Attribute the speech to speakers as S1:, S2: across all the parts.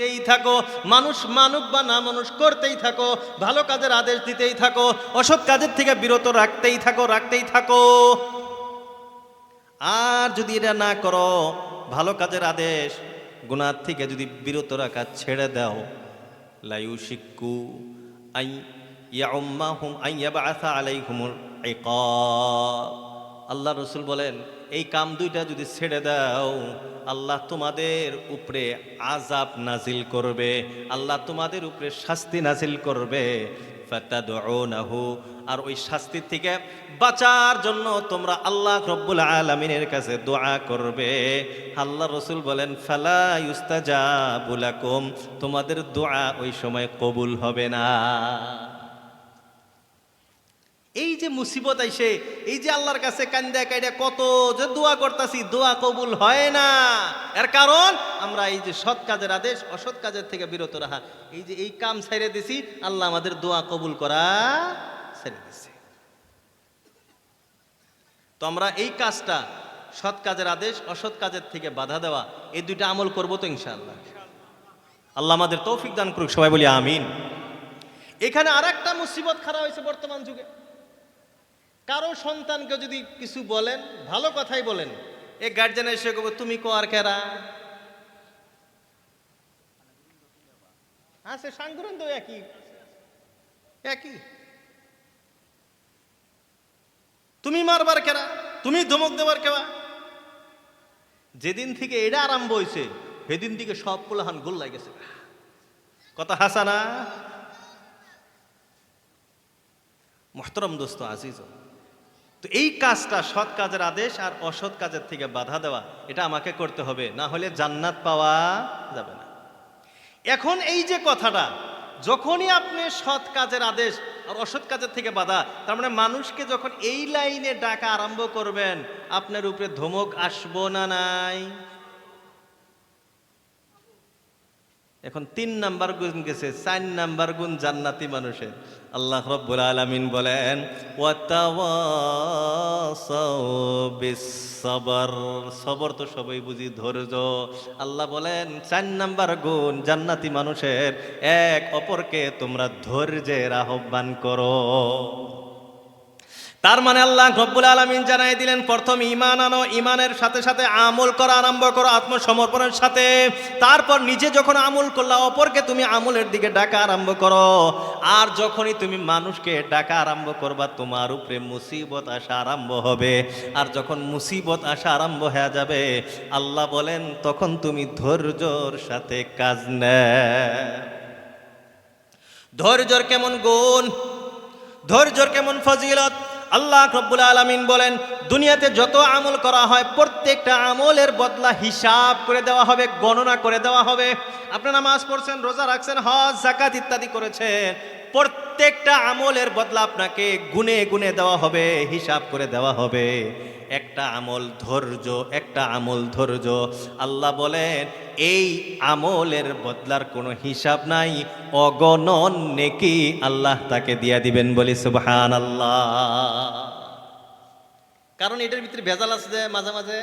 S1: দিতেই থাকো, মানুষ মানুক বা না মানুষ করতেই থাকো, ভালো কাজের আদেশ দিতেই থাকো, অসৎ কাজের থেকে বিরত রাখতেই থাকো রাখতেই থাকো। আর যদি এটা না করো, ভালো কাজের আদেশ গুণার থেকে যদি বিরত রাখা ছেড়ে দাও। লাইউ শিক্ষু আই ইয়াউম্মাহুম আই ইয়াবআসা আলাইহিমুল ইকাব। আল্লাহ রসুল বলেন এই কাম দুইটা যদি ছেড়ে দাও, আল্লাহ তোমাদের উপরে আজাব নাজিল করবে, আল্লাহ তোমাদের উপরে শাস্তি নাজিল করবে। আর ওই শাস্তির থেকে বাঁচার জন্য তোমরা আল্লাহ রব্বুল আলমিনের কাছে দোয়া করবে। আল্লাহ রসুল বলেন, ফালা ইউস্তাজাবু লাকুম তোমাদের দোয়া ওই সময় কবুল হবে না। এই যে মুসিবত আইসে, এই যে আল্লাহর কাছে কান্দা কাইডা কত যে দোয়া করতাছি, দোয়া কবুল হয় না। এর কারণ, আমরা এই যে সৎ কাজের আদেশ, অসৎ কাজের থেকে বিরত রাখা এই যে এই কাম ছেড়ে দিছি, আল্লাহ আমাদের দোয়া কবুল করা ছেড়ে দিছে। তো আমরা এই কাজটা, সৎ কাজের আদেশ, অসৎ কাজের থেকে বাধা দেওয়া, এই দুইটা আমল করব তো ইনশাআল্লাহ। আল্লাহ আমাদের তৌফিক দান করুক, সবাই বলি আমিন। এখানে আর একটা মুসিবত খারাপ হয়েছে বর্তমান যুগে। কারও সন্তানকে যদি কিছু বলেন, ভালো কথাই বলেন, এ গার্জেন এসে কবে তুমি কো আর কেরা হ্যাঁ সে সাংগুরেন তো একই। একই। তুমি মারবার কেরা তুমি ধমক দেবার কেবা যেদিন থেকে এটা আরম্ভ হয়েছে সেদিন থেকে সব পোলাহান গোল গেছে। কথা হাসানা। মোহতরম দোস্ত আজিজ তো এই কাজটা সৎ কাজের আদেশ আর অসৎ কাজের থেকে বাধা দেওয়া, এটা আমাকে করতে হবে, না হলে জান্নাত পাওয়া যাবে না। এখন এই যে কথাটা, যখনই আপনি সৎ কাজের আদেশ আর অসৎ কাজের থেকে বাধা, তার মানে মানুষকে যখন এই লাইনে ডাকা আরম্ভ করবেন, আপনার উপরে ধমক আসব না নাই। এখন তিন নাম্বার গুণ গেছে, চার নাম্বার গুণ জান্নাতি মানুষের। আল্লাহ রব্বুল আলমিন বলেন সবর সবর তো সবাই বুঝি ধৈর্য। আল্লাহ বলেন, চার নাম্বার গুণ জান্নাতি মানুষের, এক, অপরকে তোমরা ধৈর্যের আহ্বান করো। তার মানে আল্লাহ রব্বুল আলমিন জানাই দিলেন, প্রথম ইমান আনো ইমানের সাথে সাথে আমল করা আরম্ভ করো আত্মসমর্পণের সাথে। তারপর নিজে যখন আমল করলা, অপরকে তুমি আমলের দিকে ডাকা আরম্ভ করো। আর যখনই তুমি মানুষকে ডাকা আরম্ভ করবা, তোমার উপরে মুসিবত আসা আরম্ভ হবে। আর যখন মুসিবত আসা আরম্ভ হয়ে যাবে, আল্লাহ বলেন, তখন তুমি ধৈর্যর সাথে কাজ নে ধৈর্যর কেমন গুণ? ধৈর্যর কেমন ফজিলত? আল্লাহ রব্বুল আলমিন বলেন, দুনিয়াতে যত আমল করা হয়, প্রত্যেকটা আমলের বদলা হিসাব করে দেওয়া হবে, গণনা করে দেওয়া হবে। আপনারা নামাজ পড়ছেন, রোজা রাখছেন, হজ জাকাত ইত্যাদি করেছেন। প্রত্যেকটা আমলের বদলা আপনাকে গুনে গুনে দেওয়া হবে, হিসাব করে দেওয়া হবে। একটা আমল ধৈর্য, একটা আমল ধৈর্য। আল্লাহ বলেন, এই আমলের বদলার কোনো হিসাব নাই, অগণন নেকি আল্লাহ তাকে দিয়া দিবেন বলি সুবহান আল্লাহ কারণ এটার ভিতরে ভেজাল আছে যে মাঝে মাঝে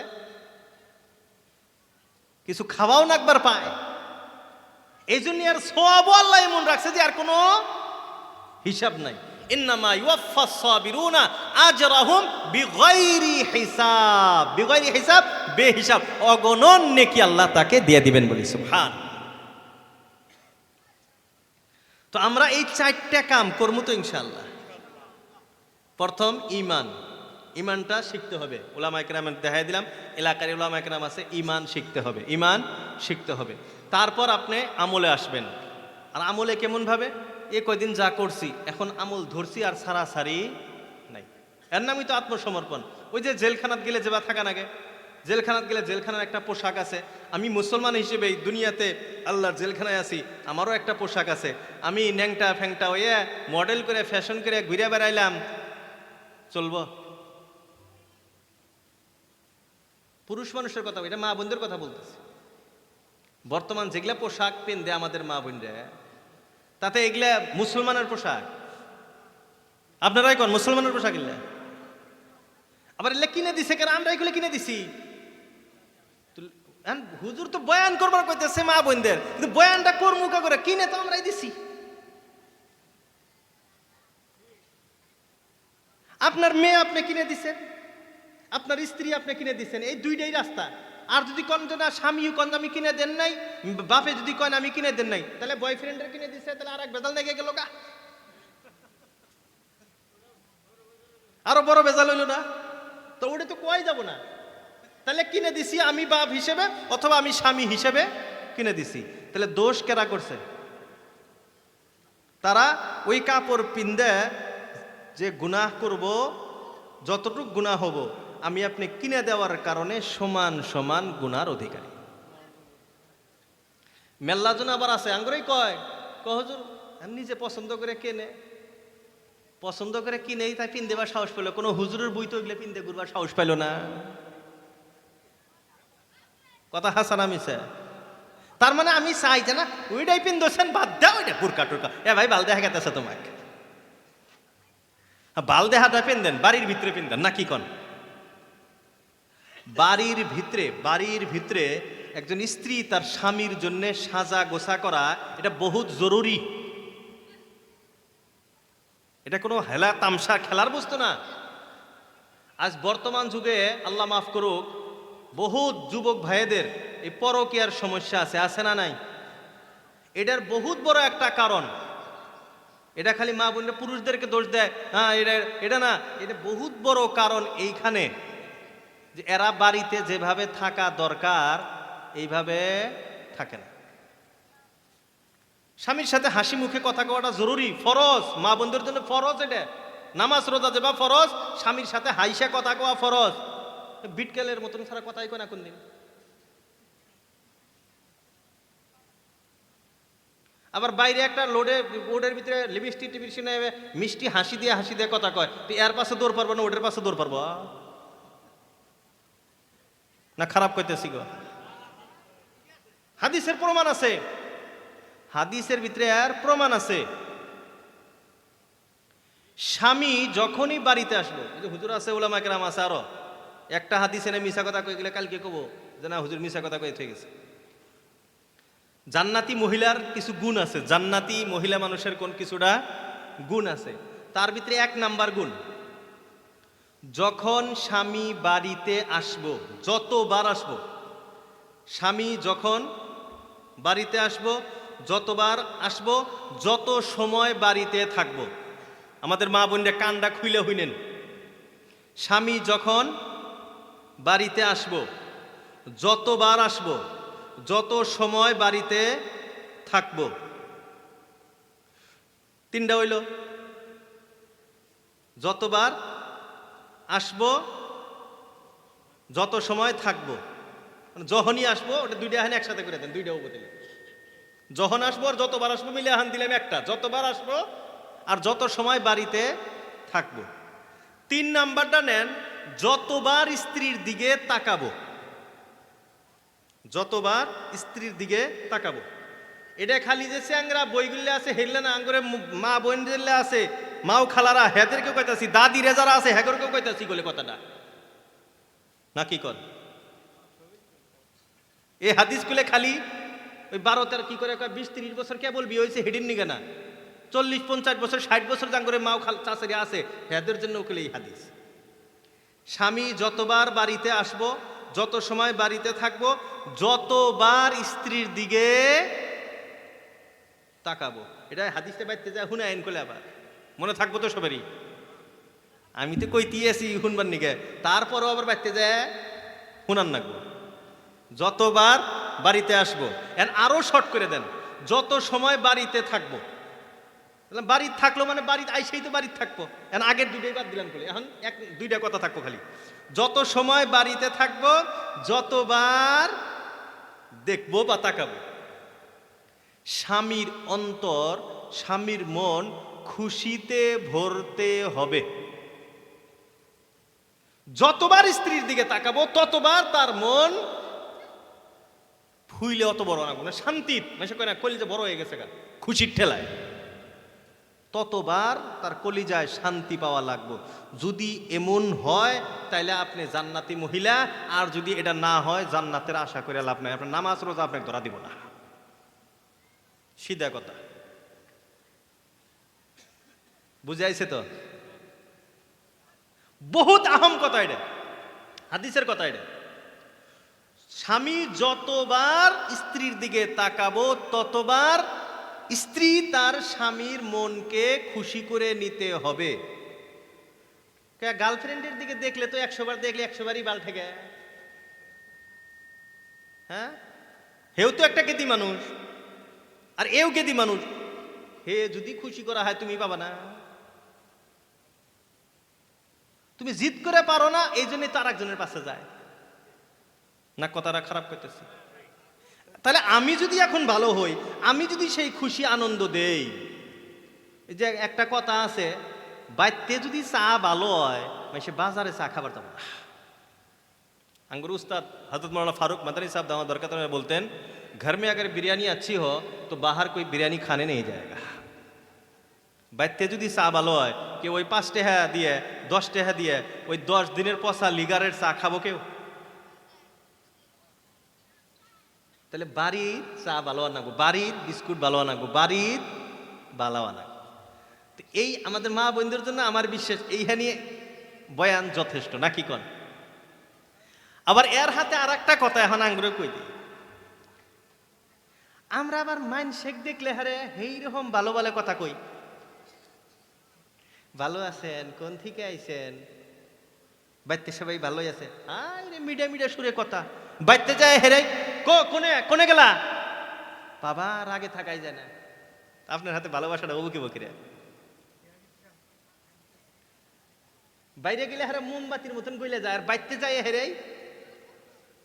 S1: কিছু খাওয়াও না একবার পায়। এই জন্য আর সব আল্লাহ এমন রাখছে যে আর কোনো হিসাব নাই। ইন্নামা ইউয়াফাস সাবিরুনা আজরাহুম বিগাইরি হিসাব। বিগাইরি হিসাব, বেহিসাব। অগণন নেকি আল্লাহ তাকে দিয়ে দিবেন বলি, সুবহান। তো আমরা এই চারটা কাম করব তো ইনশাআল্লাহ। প্রথম ইমান। ইমানটা শিখতে হবে। ওলামা একরাম দেখাই দিলাম। এলাকার ওলামা একরাম আছে, ইমান শিখতে হবে। ইমান শিখতে হবে। তারপর আপনি আমলে আসবেন। আর আমলে কেমনভাবে? এ কয়দিন যা করছি, এখন আমল ধরছি আর সারা সারি নাই। এর নামই তো আত্মসমর্পণ। ওই যে জেলখানাত গেলে যেবা থাকা নাগে, জেলখানাত গেলে জেলখানার একটা পোশাক আছে। আমি মুসলমান হিসেবে এই দুনিয়াতে আল্লাহর জেলখানায় আছি, আমারও একটা পোশাক আছে। আমি ন্যাংটা ফ্যাংটা ওয়ে মডেল করে, ফ্যাশন করে ঘুরে বেড়াইলাম। চলবো? পুরুষ মানুষের কথা, এটা মা বোনদের কথা বলতেছি। বর্তমান যেগুলা পোশাক পেন্দে আমাদের মা বোনরা তাতে এগুলা মুসলমানের পোশাক। আপনারাই কোন মুসলমানের পোশাক এগুলা আবার এগুলা কিনে দিছে কেন? আমরা এগুলো কিনে দিছি। তো হুজুর তো বয়ান করবার কইতেছে মা বোনদের। কিন্তু বয়ানটা কোর মুখা করে? কিনে তো আমরাই দিছি। আপনার মেয়ে আপনি কিনে দিছেন? আপনার স্ত্রী আপনি কিনে দিছেন? এই দুইটাই রাস্তা। আর যদি কোন না, স্বামীও কোন আমি কিনে দেন নাই, বাপে যদি কন আমি কিনে দেন নাই তাহলে বয়ফ্রেন্ডের কিনে দিছে, তাহলে আর এক বেদাল লেগে গেল গা। আরও বড় বেজাল হইল না? তো ওটা তো কয় যাব না? তাহলে কিনে দিছি আমি বাপ হিসেবে অথবা আমি স্বামী হিসেবে কিনে দিছি। তাহলে দোষ কেরা করছে? তারা ওই কাপড় পিন্দে যে গুনাহ করব, যতটুক গুনাহ হব আমি আপনি কিনে দেওয়ার কারণে সমান সমান গুনার অধিকারী। মেল্লাজন আবার আছে, আঙ্গুরেই কয় কহজুর নিজে পছন্দ করে কেনে পছন্দ করে কিনেই তাই পিন দেবার সাহস পেল, কোনো হুজুরের বই তো এগুলো পিনতে ঘুরবার সাহস পাইল না। কথা হাসান আমি তার মানে আমি চাই যে না, ওইটাই পিন দোষেন, বাদ দাও ওইটা পুরকা টুরকা। এ ভাই, বাল দেখা গেছে তোমাকে। বাল দেহাটা পেন দেন, বাড়ির ভিতরে পেন দেন, না কি কন? বাড়ির ভিতরে বাড়ির ভিতরে একজন স্ত্রী তার স্বামীর জন্য সাজা গোসা করা, এটা বহুত জরুরি। এটা কোনো হেলা তামসা খেলার বস্তু না। আজ বর্তমান যুগে, আল্লাহ মাফ করুক, বহুত যুবক ভাইদের এই পরকীয়ার সমস্যা আছে আছে না নাই? এটার বহুত বড় একটা কারণ। এটা খালি মা বোনরা পুরুষদেরকে দোষ দেয়। হ্যাঁ এটা এটা না, এটা বহুত বড় কারণ এইখানে। এরা বাড়িতে যেভাবে থাকা দরকার, এইভাবে থাকে না। স্বামীর সাথে হাসি মুখে কথা কওয়াটা জরুরি, ফরজ। মা বন্ধুর জন্য ফরজ এটা। নামাজ, রোজা যেবা ফরজ, স্বামীর সাথে হাইসা কথা কওয়া ফরজ। বিটকেলের মতন ছাড়া কথাই কয় না কোনদিন। আবার বাইরে একটা লোডে বোর্ডের ভিতরে লিপস্টিক নেবে মিষ্টি হাসি দিয়ে হাসি দিয়ে কথা কয়। এর পাশে দৌড় পারব না ওটার পাশে দৌড় পারব। না খারাপ কইতেছি গো? হাদিসের প্রমাণ আছে। হাদিসের ভিতরে আর প্রমাণ আছে। স্বামী যখনই বাড়িতে আসলো যে হুজুর আছে ওলামা কেরাম আছে আরও। একটা হাদিস এনে মিশা কথা কয়ে গেলে কালকে কবো যে না হুজুর মিশা কথা কয়ে থেকে গেছে। জান্নাতি মহিলার কিছু গুণ আছে। জান্নাতি মহিলা মানুষের কোন কিছুটা গুণ আছে? তার ভিতরে এক নাম্বার গুণ। যখন স্বামী বাড়িতে আসব, যতবার আসব, স্বামী যখন বাড়িতে আসব, যতবার আসব, যত সময় বাড়িতে থাকব। আমাদের মা বোনরা কান্ডা খুইলে হইলেন। স্বামী যখন বাড়িতে আসব, যতবার আসব, যত সময় বাড়িতে থাকব। তিনটা হইল। যতবার আসব, যত সময় থাকব মানে যখনই আসব, ওটা দুইটা এখানে একসাথে করে দেন, দুইটা উপদিলে যখন আসব আর যতবার আসব, মিলে এখান দিলাম একটা, যতবার আসব আর যত সময় বাড়িতে থাকব। তিন নাম্বারটা নেন, যতবার স্ত্রীর দিকে তাকাবো, যতবার স্ত্রীর দিকে তাকাবো। এটা খালি যে চ্যাংরা বইগুলো আছে হেললে না আঙ্গুরে মা বোন আছে মাও খালারা হেদেরকেও কইতাছি, দাদি রেজারা আছে হেগরকেও কইতাছি বলে কথাটা। না কি কর এই হাদিসগুলো খালি ওই বারো তেরো কি করে বিশ তিরিশ বছর কে বলবি? হয়েছে হেডিন নিগে না। চল্লিশ, পঞ্চাশ বছর, ষাট বছর করে মাও খাল চাষারি আছে, হেদের জন্য ওকে এই হাদিস। স্বামী যতবার বাড়িতে আসব, যত সময় বাড়িতে থাকব, যতবার স্ত্রীর দিকে তাকাবো। এটা হাদিসটা বাইতে যায় হুনে আইন করলে আবার। মনে থাকব তো সবারই। আমি তো কইতে আছি শুনবার নিকে তারপরও আবার বাইতে যায়, শুনান নাকবো যতবার বাড়িতে আসব এন আরও শর্ট করে দেন, যত সময় বাড়িতে থাকব। বাড়িতে থাকল মানে বাড়িতে আইসেই তো বাড়িতে থাকব। এখন আগের দুইটাই বাদ দিলাম বলে এখন এক, দুইটা কথা থাকব খালি। যত সময় বাড়িতে থাকব, যতবার দেখব বা তাকাবো। স্বামীর অন্তর, স্বামীর মন খুশিতে ভরতে হবে। যতবার স্ত্রীর দিকে তাকাবো, ততবার তার মন ফুইলে অত বড় না কোনো শান্তির মেসে কয় না, কলিজে বড় হয়ে গেছে গা, খুশির ঠেলায়। ততবার তার কলিজায় শান্তি পাওয়া লাগবে। যদি এমন হয়, তাইলে আপনি জান্নাতি মহিলা, আর যদি এটা না হয়, জান্নাতের আশা করে লাভ নাই। আপনার নামাজ, রোজা আপনাকে ধরা দিব না। সিধা কথা। বুঝাইছে তো? বহুত আহম কথা এটা। হাদিসের কথা এটা। স্বামী যতবার স্ত্রীর দিকে তাকাবো, ততবার স্ত্রী তার স্বামীর মনকে খুশি করে নিতে হবে। গার্লফ্রেন্ডের দিকে দেখলে তো একশো বার দেখলে একশো বারই বাল থেকে। হ্যাঁ? হেও তো একটা কেদি মানুষ। আর এও কেদি মানুষ। হে, যদি খুশি করা হয় তুমি পাবা না। তুমি জিদ করে পারো না এই জন্যই তো আর একজনের পাশে যায় না কথাটা খারাপ করতেছি তাহলে আমি যদি এখন ভালো হই আমি যদি সেই খুশি আনন্দ দেই এই যে একটা কথা আছে বাইতে যদি চা ভালো হয় মানে সে বাজারে চা খাবার যাবো না अंगूर उस्ताद हजरत मौलाना फारूक मदनी साहब दामा बरकत में बोलते हैं घर में अगर बिरयानी अच्छी हो तो बाहर कोई बिरयानी खाने नहीं जाएगा বাইতে যদি চা ভালো হয়, কেউ ওই পাঁচ টেহা দিয়ে, দশ টেহা দিয়ে, ওই দশ দিনের পচা লিগারের চা খাব কেউ? তাহলে বাড়ির চা ভালো আনাগো বাড়ির বিস্কুট ভালো আনাগো বাড়ির ভালো আনাগো তো এই আমাদের মা বোনদের জন্য আমার বিশ্বাস এইখানে বয়ান যথেষ্ট, নাকি কন? আবার এর হাতে আর একটা কথা এখন আঙ্গুরে কই দিই। আমরা আবার মাইন শেখ দেখলে হারে এই রকম ভালো ভালো কথা কই। ভালো আছেন? কোন থেকে আইছেন? বাইতে সবাই ভালোই আছে। আই রে মিডিয়া মিডিয়া সুরে কথা। বাইতে যায় হেরে কো, কোনে কোনে গেলা? বাবা আর আগে থাকাই যায় না। আপনার হাতে ভালোবাসাটা বকি বকিরে। বাইরে গেলে হারে মোমবাতির মতন গইলে যায়, আর বাইতে যায় হেরে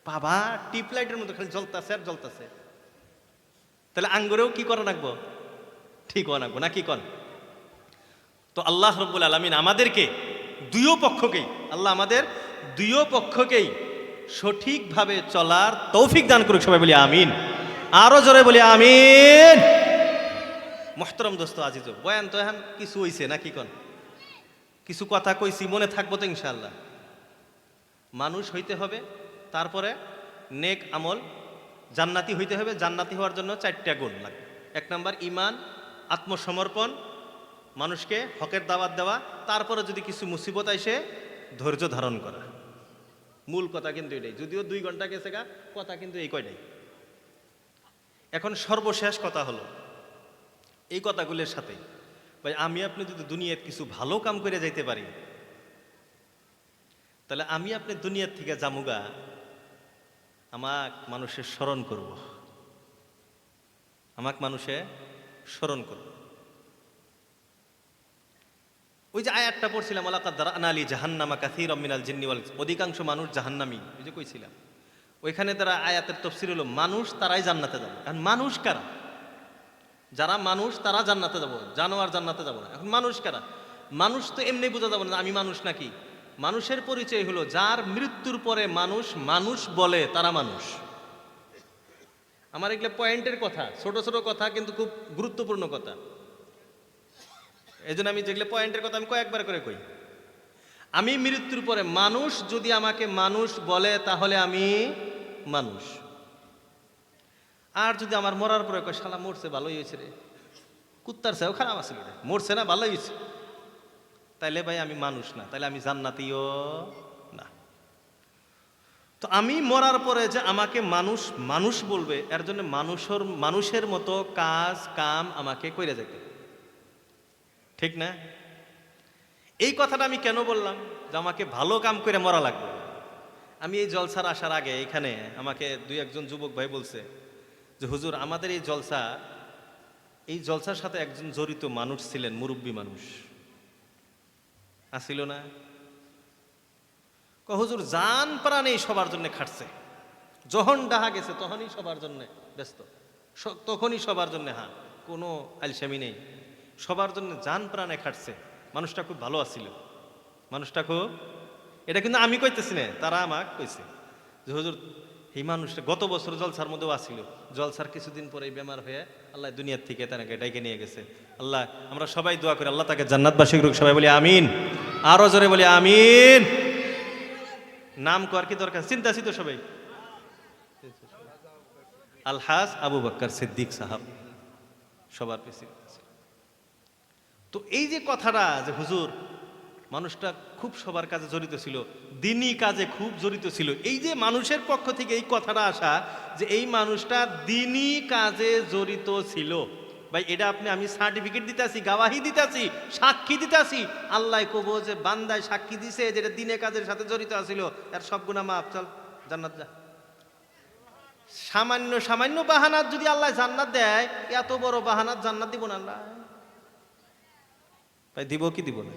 S1: বাবা, টিপ লাইটের মতো খালি জ্বলতাছে আর জ্বলতাছে। তাহলে আঙ্গুরেও কি করা রাখব ঠিক রাখব না কি কন? তো আল্লাহ রব্বুল আলমিন আমাদেরকে দুইও পক্ষকেই, আল্লাহ আমাদের দুইও পক্ষকেই সঠিকভাবে চলার তৌফিক দান করুক, সবাই বলি আমিন। আরও জোরে বলি আমিন। মোহতরম দোস্ত আজিজ, বয়ান তো এখন কিছু হইছে না কি কন? কিছু কথা কইছি, মনে থাকব তো ইনশাল্লাহ মানুষ হইতে হবে, তারপরে নেক আমল, জান্নাতি হইতে হবে, জান্নাতি হওয়ার জন্য চারটা গুণ লাগবে। এক নাম্বার ইমান আত্মসমর্পণ মানুষকে হকের দাওয়াত দেওয়া, তারপরে যদি কিছু মুসিবত আসে, ধৈর্য ধারণ করা। মূল কথা কিন্তু এটাই। যদিও দুই ঘণ্টা গেছে গা, কথা কিন্তু এই কয়টাই। এখন সর্বশেষ কথা হলো, এই কথাগুলির সাথে, ভাই, আমি আপনি যদি দুনিয়ার কিছু ভালো কাম করে যাইতে পারি, তাহলে আমি আপনি দুনিয়ার থেকে জামুগা আমাক মানুষের স্মরণ করব। আমাক মানুষে স্মরণ করব। ওই যে আয়াতটা পড়ছিলাম আলাকা আলাকাত আনালি জাহান্নামা কাথির মিনাল জিন্নিওয়াল অধিকাংশ মানুষ জাহান্নামি। ওই যে কইছিলাম। ওইখানে তারা আয়াতের তফসির হলো, মানুষ তারাই জান্নাতে যাবে। কারণ মানুষ কারা? যারা মানুষ, তারা জান্নাতে যাব। জানোয়ার জান্নাতে যাব না। এখন মানুষ কারা? মানুষ তো এমনি বোঝা যাবে না, আমি মানুষ নাকি? মানুষের পরিচয় হলো, যার মৃত্যুর পরে মানুষ মানুষ বলে, তারা মানুষ। আমার এগুলো পয়েন্টের কথা, ছোট ছোট কথা, কিন্তু খুব গুরুত্বপূর্ণ কথা। এই জন্য আমি যেগুলো পয়েন্টের কথা আমি কয়েকবার করে কই। আমি মৃত্যুর পরে মানুষ, যদি আমাকে মানুষ বলে, তাহলে আমি মানুষ। আর যদি আমার মরার পরে কয়, শালা মরছে, ভালোই হয়েছে রে। কুত্তার চেয়েও খারাপ আছে রে মরছে না, ভালোই হয়েছে। তাইলে ভাই আমি মানুষ না, তাইলে আমি জান্নাতিও না। তো আমি মরার পরে যে আমাকে মানুষ মানুষ বলবে, এর জন্য মানুষের মানুষের মতো কাজ, কাম আমাকে করে যেতে। ঠিক না? এই কথাটা আমি কেন বললাম? যে আমাকে ভালো কাম করে মরা লাগবে। আমি এই জলসার আসার আগে এখানে আমাকে দুই একজন যুবক ভাই বলছে যে, হুজুর, আমাদের এই জলসা, এই জলসার সাথে একজন জড়িত মানুষ ছিলেন, মুরব্বী মানুষ। আসিল না? হুজুর, জান প্রাণেই সবার জন্য খাটছে। যখন ডাহা গেছে তখনই সবার জন্য ব্যস্ত। তখনই সবার জন্য হা। কোনো আলসামি নেই। সবার জন্য যান প্রাণে খাটছে মানুষটা খুব ভালো আছিল। মানুষটা খুব এটা কিন্তু আমি কইতেছি না, তারা আমাকে কইছে। যে হুজুর, এই মানুষটা গত বছর জলসার মধ্যেও আসছিল জলসার কিছুদিন পরে বেমার হয়ে আল্লাহ দুনিয়ার থেকে তাকে ডাইকে নিয়ে গেছে। আল্লাহ, আমরা সবাই দোয়া করি, আল্লাহ তাকে জান্নাতবাসী করুক, সবাই বলি আমিন। আরও জোরে বলি আমিন। নাম কর কি দরকার? চিন্তা তো সবাই। আলহাজ আবু বক্কর সিদ্দিক সাহাব, সবার ছিল। তো এই যে কথাটা যে হুজুর, মানুষটা খুব সবার কাজে জড়িত ছিল, দিনই কাজে খুব জড়িত ছিল, এই যে মানুষের পক্ষ থেকে এই কথাটা আসা যে এই মানুষটা দিনই কাজে জড়িত ছিল। ভাই, এটা আপনি, আমি সার্টিফিকেট দিতেছি, গাওয়াহি দিতেছি, সাক্ষী দিতেছি, আল্লাহ কব যে বান্দায় সাক্ষী দিছে যেটা দিনে কাজের সাথে জড়িত আছিল তার সব গুণা চল জান্নাত যা। সামান্য সামান্য বাহানাত যদি আল্লাহ জান্নাত দেয়, এত বড় বাহানাত জান্নাত দিব না আল্লাহ। ভাই দিব কি দিব না?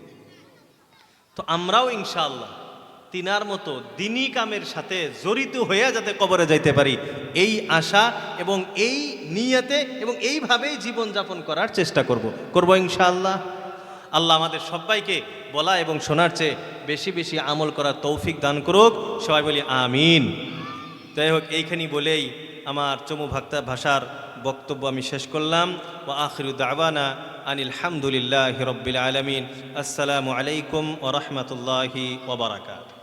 S1: তো আমরাও ইনশাআল্লাহ তিনার মতো দিনী কামের সাথে জড়িত হয়ে যাতে কবরে যাইতে পারি, এই আশা এবং এই নিয়তে এবং এইভাবেই জীবনযাপন করার চেষ্টা করব। করব ইনশাআল্লাহ। আল্লাহ আমাদের সবাইকে বলা এবং শোনার চেয়ে বেশি বেশি আমল করার তৌফিক দান করুক। সবাই বলি আমিন। যাই হোক এইখানি বলেই আমার চমু ভাক্তা ভাষার বক্তব্য আমি শেষ করলাম। ও আখরু দাওয়ানা আনিল হামদুলিল্লাহ রব্বিল আলমিন। আসসালামু আলাইকুম ও রহমতুল্লাহি ওবরাকাত